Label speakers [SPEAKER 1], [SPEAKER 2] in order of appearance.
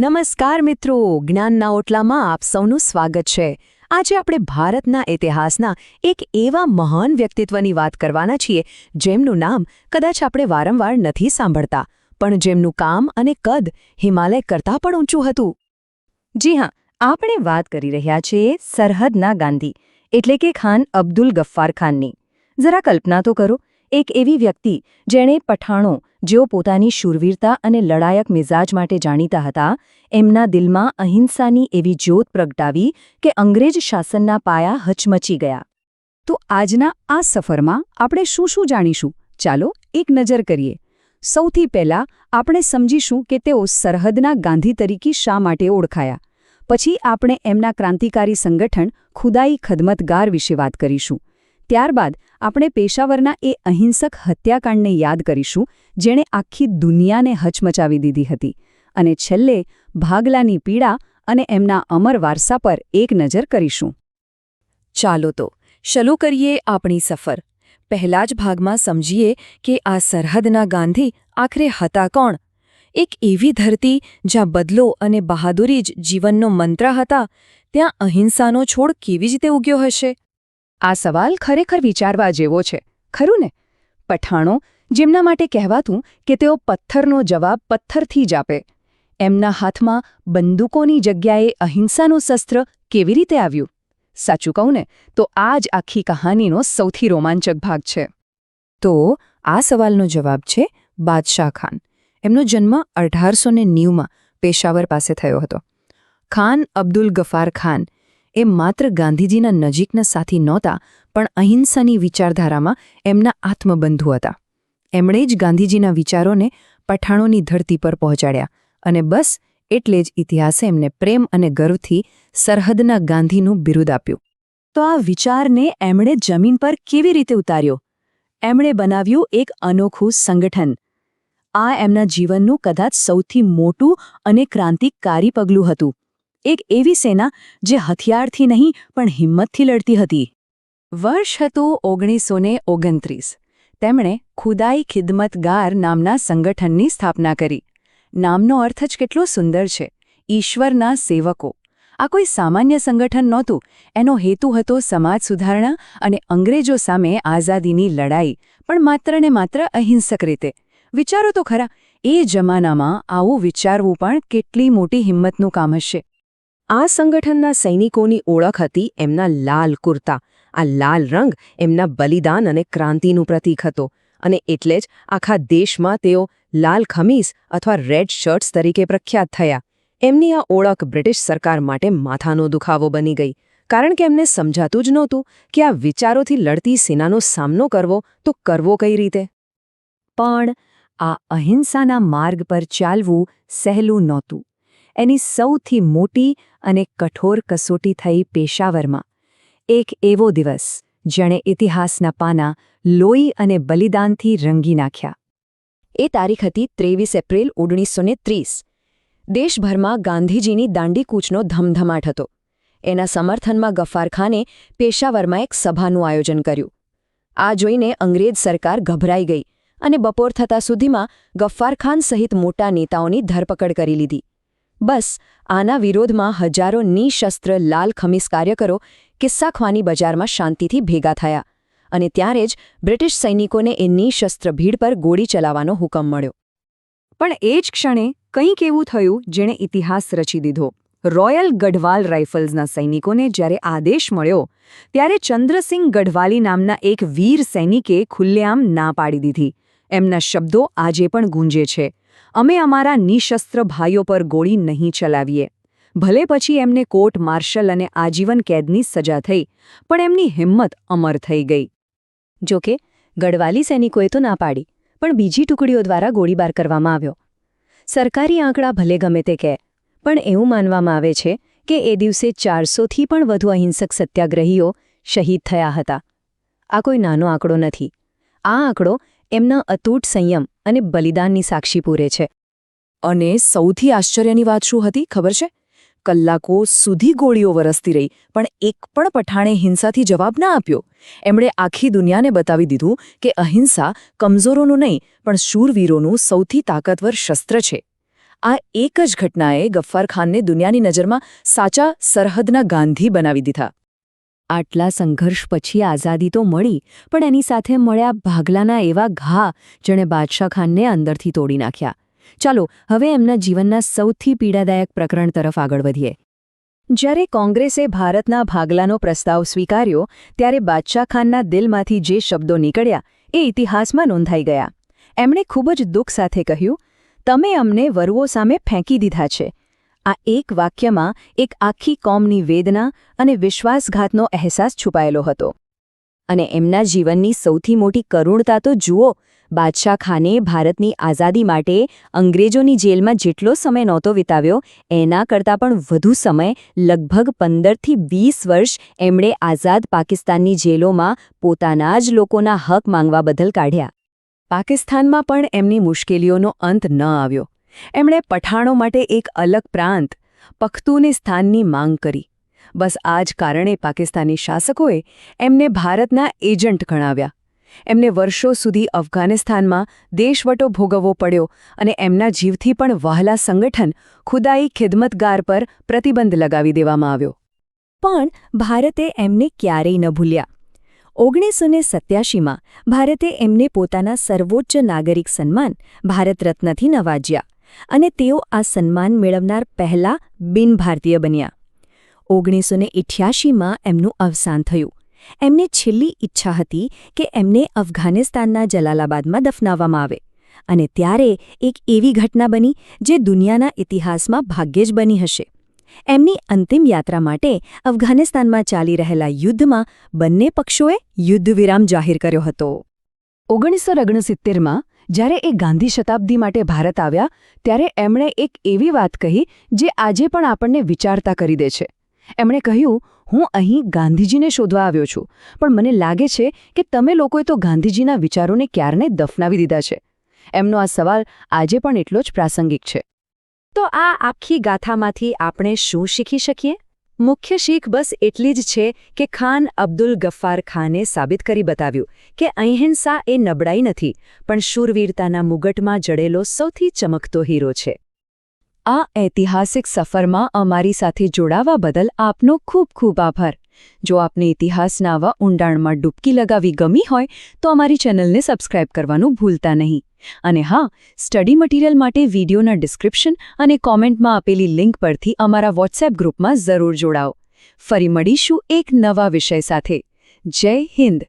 [SPEAKER 1] નમસ્કાર મિત્રો જ્ઞાનના ઓટલામાં આપ સૌનું સ્વાગત છે. આજે આપણે ભારતના ઇતિહાસના એક એવા મહાન વ્યક્તિત્વની વાત કરવાના છીએ, જેમનું નામ કદાચ આપણે વારંવાર નથી સાંભળતા, પણ જેમનું કામ અને કદ હિમાલય કરતાં પણ ઊંચું હતું.
[SPEAKER 2] જી હા, આપણે વાત કરી રહ્યા છીએ સરહદના ગાંધી, એટલે કે ખાન અબ્દુલ ગફ્ફાર ખાનની. જરા કલ્પના તો કરો એક એવી વ્યક્તિ જેણે પઠાણો, જેઓ પોતાની શૂરવીરતા અને લડાયક મિજાજ માટે જાણીતા હતા, એમના દિલમાં અહિંસાની એવી જ્યોત પ્રગટાવી કે અંગ્રેજ શાસનના પાયા હચમચી ગયા. તો આજના આ સફરમાં આપણે શું શું જાણીશું? ચાલો એક નજર કરીએ. સૌથી પહેલા આપણે સમજીશું કે તેઓ સરહદના ગાંધી તરીકે શા માટે ઓળખાયા. પછી આપણે એમના ક્રાંતિકારી સંગઠન ખુદાઈ ખદમતગાર વિશે વાત કરીશું. ત્યારબાદ આપણે પેશાવરના એ અહિંસક હત્યાકાંડને યાદ કરીશું, જેણે આખી દુનિયાને હચમચાવી દીધી હતી. અને છેલ્લે ભાગલાની પીડા અને એમના અમર વારસા પર એક નજર કરીશું.
[SPEAKER 1] ચાલો તો, શરૂ કરીએ આપણી સફર. પહેલા જ ભાગમાં સમજીએ કે આ સરહદના ગાંધી આખરે હતા કોણ? એક એવી ધરતી જ્યાં બદલો અને બહાદુરી જ જીવનનો મંત્ર હતા, ત્યાં અહિંસાનો છોડ કેવી રીતે ઉગ્યો હશે? આ સવાલ ખરેખર વિચારવા જેવો છે, ખરું ને? પઠાણો જેમના માટે કહેવાતું કે તેઓ પથ્થરનો જવાબ પથ્થરથી જ આપે. એમના હાથમાં બંદૂકોની જગ્યાએ અહિંસાનું શસ્ત્ર કેવી રીતે આવ્યું? સાચું કહું ને, તો આ જ આખી કહાનીનો સૌથી રોમાંચક ભાગ છે. તો આ સવાલનો જવાબ છે બાદશાહ ખાન. એમનો જન્મ અઢારસો ને પેશાવર પાસે થયો હતો. ખાન અબ્દુલ ગફાર ખાન એ માત્ર ગાંધીજીના નજીકના સાથી નહોતા, પણ અહિંસાની વિચારધારામાં એમના આત્મબંધુ હતા. એમણે જ ગાંધીજીના વિચારોને પઠાણોની ધરતી પર પહોંચાડ્યા અને બસ એટલે જ ઇતિહાસે એમને પ્રેમ અને ગર્વથી સરહદના ગાંધીનું બિરુદ આપ્યું. તો આ વિચારને એમણે જમીન પર કેવી રીતે ઉતાર્યો? એમણે બનાવ્યું એક અનોખું સંગઠન. આ એમના જીવનનું કદાચ સૌથી મોટું અને ક્રાંતિકારી પગલું હતું. એક એવી સેના જે હથિયારથી નહીં, પણ હિંમતથી લડતી હતી. વર્ષ હતું ઓગણીસો ને ઓગણત્રીસ. તેમણે ખુદાઈ ખિદમતગાર નામના સંગઠનની સ્થાપના કરી. નામનો અર્થ જ કેટલો સુંદર છે. ઈશ્વરના સેવકો. આ કોઈ સામાન્ય સંગઠન નહોતું. એનો હેતુ હતો સમાજ સુધારણા અને અંગ્રેજો સામે આઝાદીની લડાઈ, પણ માત્ર ને માત્ર અહિંસક રીતે. વિચારો તો ખરા, એ જમાનામાં આવું વિચારવું પણ કેટલી મોટી હિંમતનું કામ હશે. આ સંગઠનના સૈનિકોની ઓળખ હતી એમના લાલ કુર્તા. આ લાલ રંગ એમના બલિદાન અને ક્રાંતિનું પ્રતીક હતો અને એટલે જ આખા દેશમાં તેઓ લાલ ખમીસ અથવા રેડ શર્ટ્સ તરીકે પ્રખ્યાત થયા. એમની આ ઓળખ બ્રિટિશ સરકાર માટે માથાનો દુખાવો બની ગઈ. કારણ કે એમને સમજાતું જ નહોતું કે આ વિચારોથી લડતી સેનાનો સામનો કરવો તો કરવો કઈ રીતે. પણ આ અહિંસાના માર્ગ પર ચાલવું સહેલું નહોતું. એની સૌથી મોટી અને કઠોર કસોટી થઈ પેશાવરમાં. એક એવો દિવસ, જેણે ઇતિહાસના પાના લોહી અને બલિદાનથી રંગી નાખ્યા. એ તારીખ હતી ત્રેવીસ એપ્રિલ ઓગણીસો ત્રીસ. દેશભરમાં ગાંધીજીની દાંડીકૂચનો ધમધમાટ હતો. એના સમર્થનમાં ગફ્ફારખાને પેશાવરમાં એક સભાનું આયોજન કર્યું. આ જોઈને અંગ્રેજ સરકાર ગભરાઈ ગઈ અને બપોર થતા સુધીમાં ગફ્ફારખાન સહિત મોટા નેતાઓની ધરપકડ કરી લીધી. બસ, આના વિરોધમાં હજારો નિશસ્ત્ર લાલ ખમીસ કાર્યકરો કિસ્સાખવાની બજારમાં શાંતિથી ભેગા થયા અને ત્યારે જ બ્રિટિશ સૈનિકોને એ નિશસ્ત્ર ભીડ પર ગોળી ચલાવવાનો હુકમ મળ્યો. પણ એ જ ક્ષણે કંઈક એવું થયું જેણે ઇતિહાસ રચી દીધો. રોયલ ગઢવાલ રાઇફલ્સના સૈનિકોને જ્યારે આદેશ મળ્યો, ત્યારે ચંદ્રસિંહ ગઢવાલી નામના એક વીર સૈનિકે ખુલ્લેઆમ ના પાડી દીધી. એમના શબ્દો આજે પણ ગુંજે છે. અમે અમારા નિશસ્ત્ર ભાઈઓ પર ગોળી નહીં ચલાવીએ. ભલે પછી એમને કોર્ટ માર્શલ અને આજીવન કેદની સજા થઈ, પણ એમની હિંમત અમર થઈ ગઈ. જોકે, ગઢવાલી સૈનિકોએ તો ના પાડી, પણ બીજી ટુકડીઓ દ્વારા ગોળીબાર કરવામાં આવ્યો. સરકારી આંકડા ભલે ગમે તે કહે, પણ એવું માનવામાં આવે છે કે એ દિવસે ચારસોથી પણ વધુ અહિંસક સત્યાગ્રહીઓ શહીદ થયા હતા. આ કોઈ નાનો આંકડો નથી. આ આંકડો એમના અતૂટ સંયમ અને બલિદાનની સાક્ષી પૂરે છે. અને સૌથી આશ્ચર્યની વાત શું હતી, ખબર છે? કલાકો સુધી ગોળીઓ વરસતી રહી, પણ એક પણ પઠાણે હિંસાથી જવાબ ના આપ્યો. એમણે આખી દુનિયાને બતાવી દીધું કે અહિંસા કમજોરોનું નહીં, પણ શૂરવીરોનું સૌથી તાકતવર શસ્ત્ર છે. આ એક જ ઘટનાએ ગફ્ફાર ખાનને દુનિયાની નજરમાં સાચા સરહદના ગાંધી બનાવી દીધા.
[SPEAKER 2] આટલા સંઘર્ષ પછી આઝાદી તો મળી, પણ એની સાથે મળ્યા ભાગલાના એવા ઘા જેણે બાદશાહ ખાનને અંદરથી તોડી નાખ્યા. ચાલો, હવે એમના જીવનના સૌથી પીડાદાયક પ્રકરણ તરફ આગળ વધીએ. જ્યારે કોંગ્રેસે ભારતના ભાગલાનો પ્રસ્તાવ સ્વીકાર્યો, ત્યારે બાદશાહ ખાનના દિલમાંથી જે શબ્દો નીકળ્યા, એ ઇતિહાસમાં નોંધાઈ ગયા. એમણે ખૂબ જ દુઃખ સાથે કહ્યું, તમે અમને વરુઓ સામે ફેંકી દીધા છે. આ એક વાક્યમાં એક આખી કોમની વેદના અને વિશ્વાસઘાતનો અહેસાસ છુપાયેલો હતો. અને એમના જીવનની સૌથી મોટી કરુણતા તો જુઓ બાદશાહ ખાને ભારતની આઝાદી માટે અંગ્રેજોની જેલમાં જેટલો સમય નહોતો વિતાવ્યો, એના કરતાં પણ વધુ સમય, લગભગ પંદરથી વીસ વર્ષ, એમણે આઝાદ પાકિસ્તાનની જેલોમાં પોતાના જ લોકોના હક માંગવા બદલ કાઢ્યા. પાકિસ્તાનમાં પણ એમની મુશ્કેલીઓનો અંત ન આવ્યો. એમણે પઠાણો માટે એક અલગ પ્રાંત, પખ્તૂને સ્થાનની માંગ કરી. બસ આ જ કારણે પાકિસ્તાની શાસકોએ એમને ભારતના એજન્ટ ગણાવ્યા. એમને વર્ષો સુધી અફઘાનિસ્તાનમાં દેશવટો ભોગવવો પડ્યો અને એમના જીવથી પણ વહલા સંગઠન ખુદાઈ ખિદમતગાર પર પ્રતિબંધ લગાવી દેવામાં આવ્યો. પણ ભારતે એમને ક્યારેય ન ભૂલ્યા. ઓગણીસો ને સત્યાશીમાં ભારતે એમને પોતાના સર્વોચ્ચ નાગરિક સન્માન ભારત રત્નથી નવાજ્યા. અને તેઓ આ સન્માન મેળવનાર પહેલા બિન ભારતીય બન્યા. ઓગણીસો ને એમનું અવસાન થયું. એમને છેલ્લી ઈચ્છા હતી કે એમને અફઘાનિસ્તાનના જલાલાબાદમાં દફનાવવામાં આવે અને ત્યારે એક એવી ઘટના બની જે દુનિયાના ઇતિહાસમાં ભાગ્યે જ બની હશે. એમની અંતિમ યાત્રા માટે અફઘાનિસ્તાનમાં ચાલી રહેલા યુદ્ધમાં બંને પક્ષોએ યુદ્ધવિરામ જાહેર કર્યો હતો. ઓગણીસો ઓગણસિત્તેરમાં જ્યારે એ ગાંધી શતાબ્દી માટે ભારત આવ્યા, ત્યારે એમણે એક એવી વાત કહી જે આજે પણ આપણને વિચારતા કરી દે છે. એમણે કહ્યું, હું અહીં ગાંધીજીને શોધવા આવ્યો છું, પણ મને લાગે છે કે તમે લોકોએ તો ગાંધીજીના વિચારોને ક્યારને દફનાવી દીધા છે. એમનો આ સવાલ આજે પણ એટલો જ પ્રાસંગિક છે. તો આ આખી ગાથામાંથી આપણે શું શીખી શકીએ? મુખ્ય શીખ બસ એટલી જ છે કે ખાન અબ્દુલ ગફ્ફાર ખાને સાબિત કરી બતાવ્યું કે અહિંસા એ નબળાઈ નથી, પણ શૂરવીરતાના મુગટમાં જડેલો સૌથી ચમકતો હીરો છે. આ ઐતિહાસિક સફરમાં અમારી સાથે જોડાવા બદલ આપનો ખૂબ ખૂબ આભાર. જો આપને ઇતિહાસના આવા ઊંડાણમાં ડૂબકી લગાવી ગમી હોય, તો અમારી ચેનલને સબસ્ક્રાઇબ કરવાનું ભૂલતા નહીં. અને હા, સ્ટડી મટીરિયલ માટે વિડીયોના ડિસ્ક્રિપ્શન અને કોમેન્ટમાં આપેલી લિંક પરથી અમારા વોટ્સએપ ગ્રુપમાં જરૂર જોડાઓ. ફરી મળીશું એક નવા વિષય સાથે. જય હિન્દ.